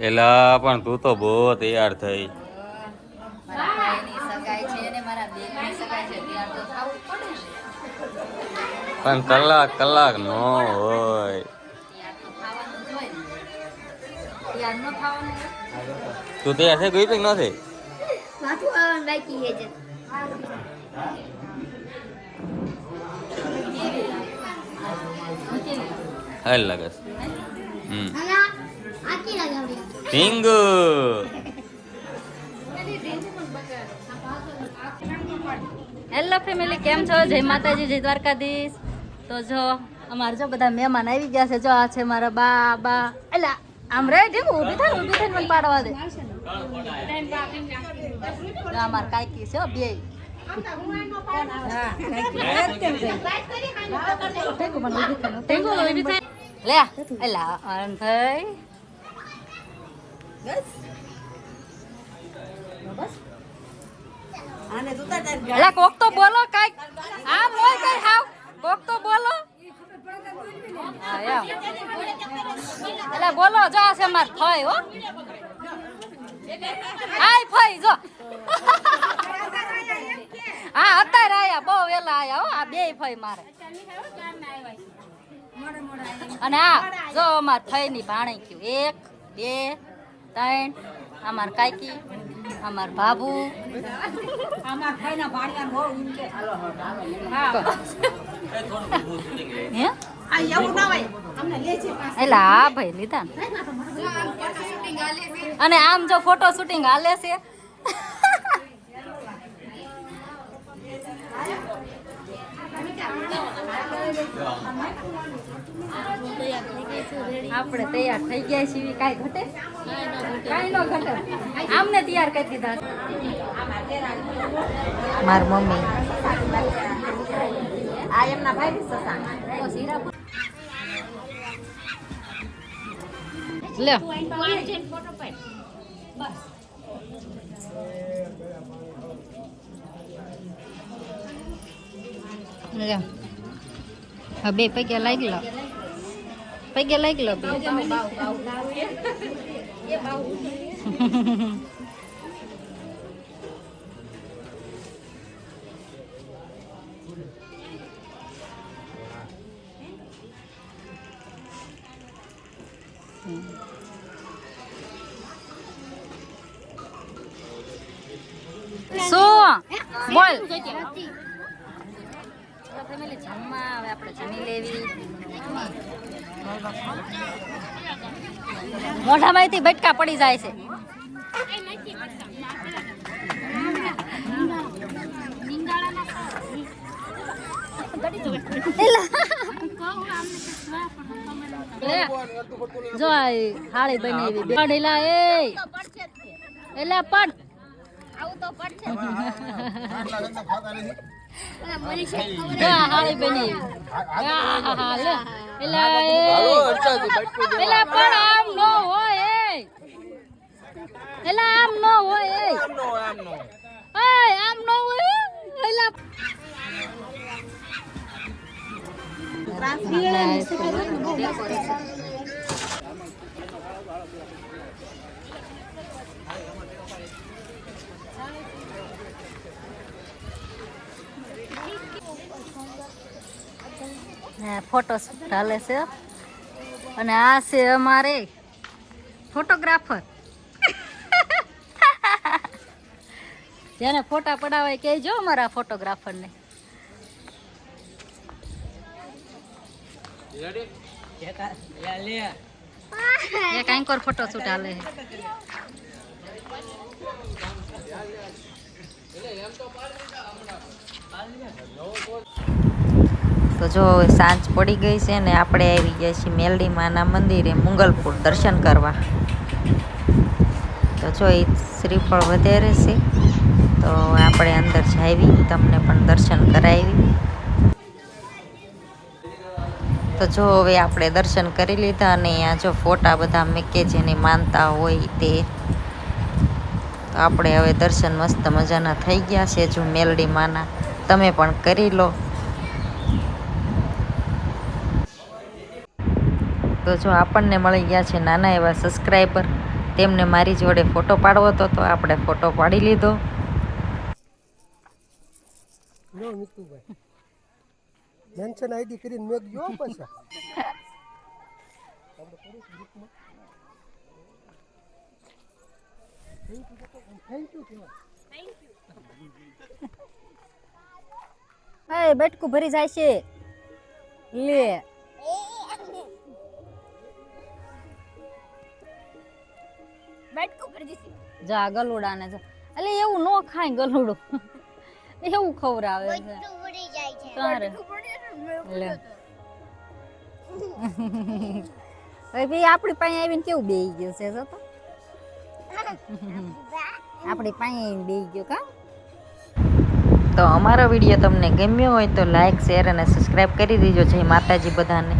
એલા પણ તું તો બહુ તૈયાર થઈ. પણ કલાક કલાક નો હોય. તો તૈયાર છે? ગઈ કે ન થઈ? માથું આવવાનું બાકી છે. હાલ લાગે. હમ અને આ- આખી ના ગાવડી. ઢીંગુ હેલો ફેમિલી કેમ છો? જય માતાજી, જય દ્વારકાધીશ. તો જો, અમારે જો બધા મહેમાન આવી ગયા છે. જો, આ છે મારા બા બા એલા આમ રે ઢીંગુ ઊભી થાય ઊભી થઈને મને પાડવા દે. અમાર કાકી છે ઢીંગુ લે એલા થઈ એલા કોક તો બોલો કંઈક. આમ હોય કઈ હાવ. કોક તો બોલો. એલા બોલો, જો આ છે માર ફઈ, હો. આય ફઈ, જો. હા, અત્યારે આયા, બહુ વેલા આયા, હો. આ બે ફઈ મારે. અને આ, જો અમાર ફઈ ની ભાણી કયું એક, બે ત્રણ અમાર કાકી અમાર બાબુ. હે. એટલે હા ભાઈ લીધા અને આમ જો ફોટો શૂટિંગ હાલે છે આપણે તૈયાર થઈ ગયા છીએ. કાંઈ ઘટે? કાંઈ ન ઘટે. આમને તૈયાર કરી દીધા. માર મમ્મી. આ એમના ભાઈ લે લે હવે બે પૈકી લાગલો પૈકી લાગલો બે. શું? બોલ. ફેમિલી જમવા, હવે આપણે જમી લેવી. મોઢામાંથી બટકા પડી જાય છે. જો હાળી બની પડેલા એ. એલા, પડ. જો તો પડશે. બનાવી એલા એ એલા પણ આમ ન હોય એ એલા આમ નો હોય એ ઓય આમ નો હોય એલા ફોટો ચાલે છે. અને આ છે અમારે ફોટોગ્રાફર જેને ફોટા પડાવે કહેજો અમારા ફોટોગ્રાફરને એક એન્કર ફોટો શૂટ હાલે તો જો સાંજ પડી ગઈ છે ને આપણે આવી ગયા છીએ મેલડી માના મંદિરે મુંગલપુર દર્શન કરવા. તો જો એ શ્રીફળ વધારે છે, તો આપણે અંદર જાવી, તમને પણ દર્શન કરાવી. તો જો હવે આપણે દર્શન કરી લીધા અને અહીંયા જો ફોટા બધા મેકે જેને માનતા હોય તે. તો આપણે હવે દર્શન મસ્ત મજાના થઈ ગયા છે, જો મેલડી માના. તમે પણ કરી લો. તો જો આપણને મળી ગયા છે નાના એવા સબસ્ક્રાઈબર તેમને મારી જોડે ફોટો પાડવો હતો તો આપણે ફોટો પાડી લીધો. લો મેન્શન આઈડી કરીને મેં ગયો પછી. થેન્ક યુ કહેવાય એ બટકું ભરી જાય છે. લે. જા ગલુડા ને એટલે એવું નો ખાય ગલુડું. એવું ખવડાવે છે. ઉડી જાય છે. તારે. લે. હવે ભાઈ આપણી પાસે આવીને કેવું બેહી ગયું છે જો તો. આપણી પાસે આવીને બેહી ગયો કા? તો અમારો વીડિયો તમને ગમ્યો હોય તો લાઈક શેર અને સબસ્ક્રાઈબ કરી દેજો. જય માતાજી બધાને.